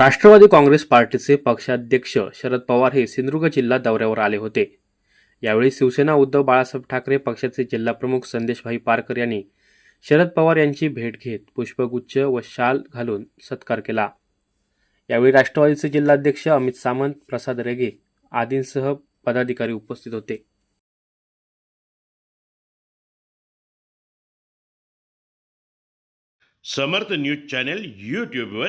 राष्ट्रवादी काँग्रेस पार्टीचे पक्षाध्यक्ष शरद पवार हे सिंधुदुर्ग जिल्हा दौऱ्यावर आले होते. यावेळी शिवसेना उद्धव बाळासाहेब ठाकरे पक्षाचे जिल्हाप्रमुख संदेशभाई पारकर यांनी शरद पवार यांची भेट घेत पुष्पगुच्छ व शाल घालून सत्कार केला. यावेळी राष्ट्रवादीचे जिल्हाध्यक्ष अमित सामंत प्रसाद रेगे आदींसह पदाधिकारी उपस्थित होते. समर्थ न्यूज चॅनेल यूट्यूबवर